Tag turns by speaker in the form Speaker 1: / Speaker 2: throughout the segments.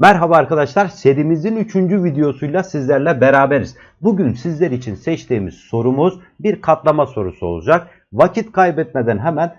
Speaker 1: Merhaba arkadaşlar, serimizin 3. videosuyla sizlerle beraberiz. Bugün sizler için seçtiğimiz sorumuz bir katlama sorusu olacak. Vakit kaybetmeden hemen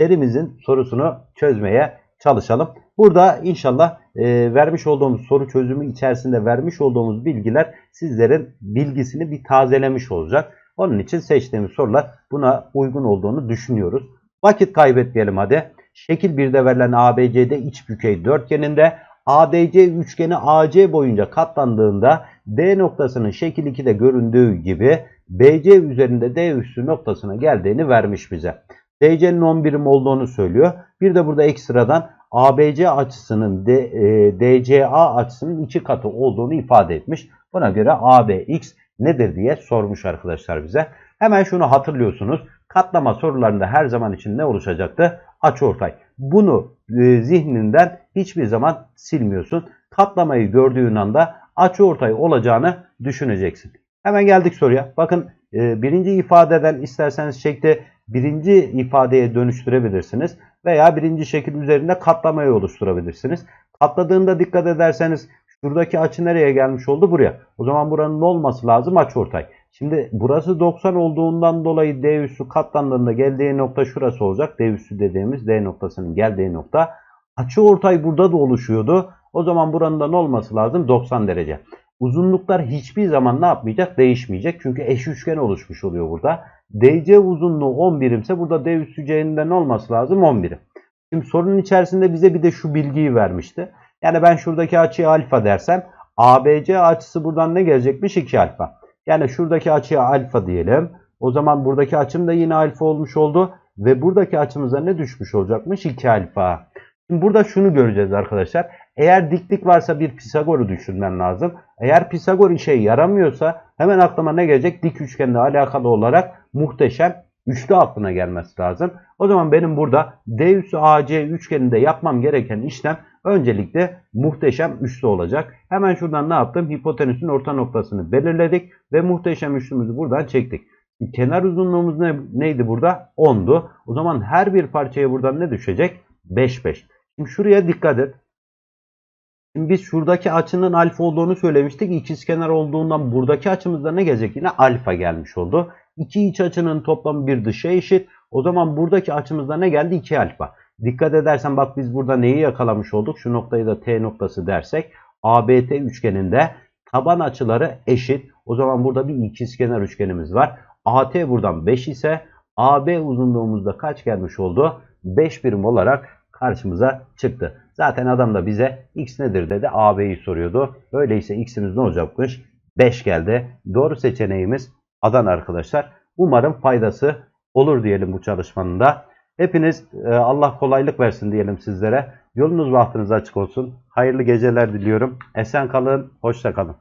Speaker 1: serimizin sorusunu çözmeye çalışalım. Burada inşallah e, vermiş olduğumuz soru çözümü içerisinde vermiş olduğumuz bilgiler sizlerin bilgisini bir tazelemiş olacak. Onun için seçtiğimiz sorular buna uygun olduğunu düşünüyoruz. Vakit kaybetmeyelim hadi. Şekil 1'de verilen ABCD iç bükey dörtgeninde ADC üçgeni AC boyunca katlandığında D noktasının şekil 2'de göründüğü gibi BC üzerinde D üssü noktasına geldiğini vermiş bize. DC'nin 10 birim olduğunu söylüyor. Bir de burada ekstradan ABC açısının D, e, DCA açısının iki katı olduğunu ifade etmiş. Buna göre ABX nedir diye sormuş arkadaşlar bize. Hemen şunu hatırlıyorsunuz. Katlama sorularında her zaman için ne oluşacaktı? Açıortay. Bunu e, zihninden hiçbir zaman silmiyorsun. Katlamayı gördüğün anda açıortay olacağını düşüneceksin. Hemen geldik soruya. Bakın e, birinci ifadeden isterseniz şekli birinci ifadeye dönüştürebilirsiniz. Veya birinci şekil üzerinde katlamayı oluşturabilirsiniz. Katladığında dikkat ederseniz şuradaki açı nereye gelmiş oldu? Buraya. O zaman buranın ne olması lazım? Açıortay. Şimdi burası 90 olduğundan dolayı D üssü katlandığında geldiği nokta şurası olacak. D üssü dediğimiz D noktasının geldiği nokta. Açı ortay burada da oluşuyordu. O zaman buranın da ne olması lazım? 90 derece. Uzunluklar hiçbir zaman ne yapmayacak? Değişmeyecek. Çünkü eş üçgen oluşmuş oluyor burada. DC uzunluğu 10 birimse burada D üssü C'nin ne olması lazım? 10 birim. Şimdi sorunun içerisinde bize bir de şu bilgiyi vermişti. Yani ben şuradaki açıya alfa dersem ABC açısı buradan ne gelecekmiş? 2 alfa. Yani şuradaki açıya alfa diyelim. O zaman buradaki açım da yine alfa olmuş oldu. Ve buradaki açımıza ne düşmüş olacakmış? 2 alfa. Şimdi burada şunu göreceğiz arkadaşlar. Eğer diklik varsa bir Pisagor'u düşünmen lazım. Eğer Pisagor işe yaramıyorsa hemen aklıma ne gelecek? Dik üçgenle alakalı olarak muhteşem üçlü aklına gelmesi lazım. O zaman benim burada D üssü AC üçgeninde yapmam gereken işlem öncelikle muhteşem üçlü olacak. Hemen şuradan ne yaptım? Hipotenüsün orta noktasını belirledik ve muhteşem üçlümüzü buradan çektik. Kenar uzunluğumuz ne, neydi burada? 10'du. O zaman her bir parçaya buradan ne düşecek? 5 5. Şimdi şuraya dikkat et. Şimdi biz şuradaki açının alfa olduğunu söylemiştik. İkizkenar olduğundan buradaki açımızda ne gelecek? Yine alfa gelmiş oldu. İki iç açının toplamı bir dışa eşit. O zaman buradaki açımızda ne geldi? 2 alfa. Dikkat edersen bak biz burada neyi yakalamış olduk? Şu noktayı da T noktası dersek. ABT üçgeninde taban açıları eşit. O zaman burada bir ikizkenar üçgenimiz var. AT buradan 5 ise AB uzunluğumuzda kaç gelmiş oldu? 5 birim olarak karşımıza çıktı. Zaten adam da bize x nedir dedi. AB'yi soruyordu. Öyleyse x'imiz ne olacakmış? 5 geldi. Doğru seçeneğimiz Adana arkadaşlar. Umarım faydası olur diyelim bu çalışmanın da. Hepiniz e, Allah kolaylık versin diyelim sizlere. Yolunuz bahtınız açık olsun. Hayırlı geceler diliyorum. Esen kalın, hoşça kalın.